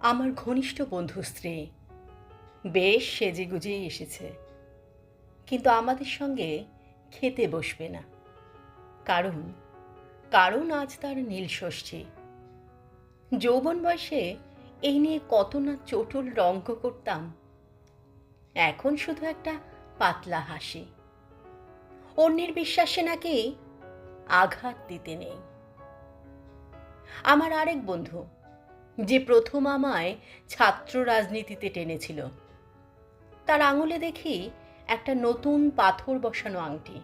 আমার ঘনিষ্ঠ বন্ধু স্ত্রী। বেশ সেজে গুজেই এসেছে। কিন্তু আমাদের সঙ্গে খেতে বসবে না। কারণ কারণ আজ তার নীল ষষ্ঠী। যৌবন বয়সে এই নিয়ে কত না চটুল রঙ্গ করতাম। এখন শুধু একটা পাতলা হাসি। অন্যের বিশ্বাসে নাকি আঘাত দিতে নেই। আমার আরেক বন্ধু যে প্রথম আমায় ছাত্র রাজনীতিতে টেনেছিল। তার আঙুলে দেখি একটা নতুন পাথর বসানো আংটি।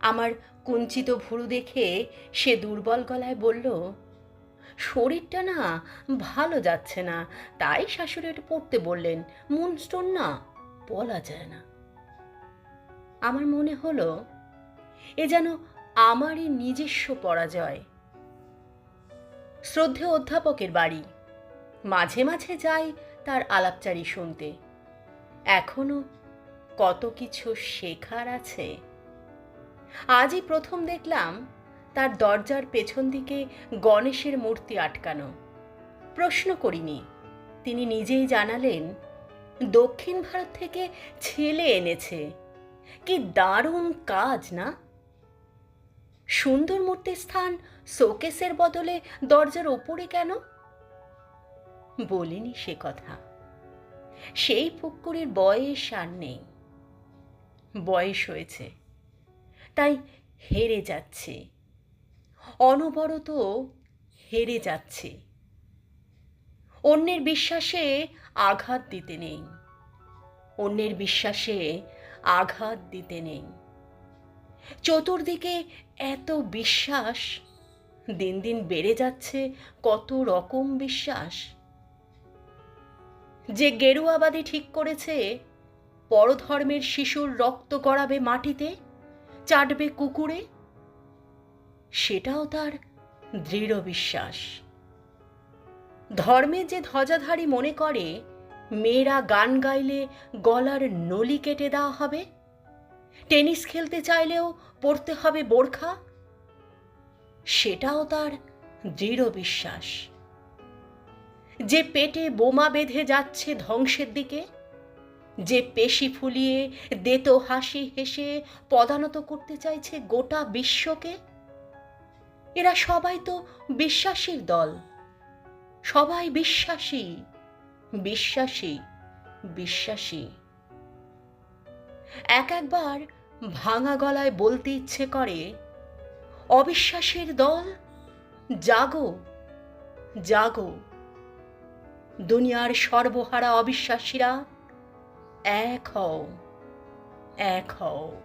আমার কুঞ্চিত ভুরু দেখে সে দুর্বল গলায় বলল, শরীরটা না ভালো যাচ্ছে না, তাই শাশুড়ি এটা পড়তে বললেন। মুনস্টোন না বলা যায় না। আমার মনে হলো, এ যেন আমারই নিজস্ব পরাজয়। শ্রদ্ধেয় অধ্যাপকের বাড়ি। মাঝে মাঝে যাই তার আলাপচারি শুনতে। এখনও কত কিছু শেখার আছে। আজই প্রথম দেখলাম তার দরজার পেছন দিকে গণেশের মূর্তি আটকানো। প্রশ্ন করিনি। তিনি নিজেই জানালেন, দক্ষিণ ভারত থেকে ছেলে এনেছে। কি দারুণ কাজ না? সুন্দর মূর্তির স্থান শোকেসের বদলে দরজার ওপরে কেন? বলিনি সে কথা। সেই পুকুরের বয়স আর নেই। বয়স হয়েছে। তাই হেরে যাচ্ছে। অনবরত হেরে যাচ্ছে। অন্যের বিশ্বাসে আঘাত দিতে নেই। অন্যের বিশ্বাসে আঘাত দিতে নেই। চতুর্দিকে এত বিশ্বাস। দিন দিন বেড়ে যাচ্ছে কত রকম বিশ্বাস। যে গেরুয়াবাদী ঠিক করেছে, পরধর্মের শিশুর রক্ত গড়াবে মাটিতে, চাটবে কুকুরে, সেটাও তার দৃঢ় বিশ্বাস। ধর্মে যে ধ্বজাধারী মনে করে, মেয়েরা গান গাইলে গলার নলি কেটে দেওয়া হবে। টেনিস খেলতে চাইলেও পড়তে হবে বোরখা? সেটাও তার দৃঢ় বিশ্বাস। যে পেটে বোমা বেঁধে যাচ্ছে ধ্বংসের দিকে, যে পেশি ফুলিয়ে দেতো হাসি হেসে পদানত করতে চাইছে গোটা বিশ্বকে, এরা সবাই তো বিশ্বাসীর দল। সবাই বিশ্বাসী বিশ্বাসী বিশ্বাসী। এক একবার ভাঙা গলায় বলতে ইচ্ছে করে, অবিশ্বাসের দল, জাগো জাগো। দুনিয়ার সর্বহারা অবিশ্বাসীরা এক হও এক হও।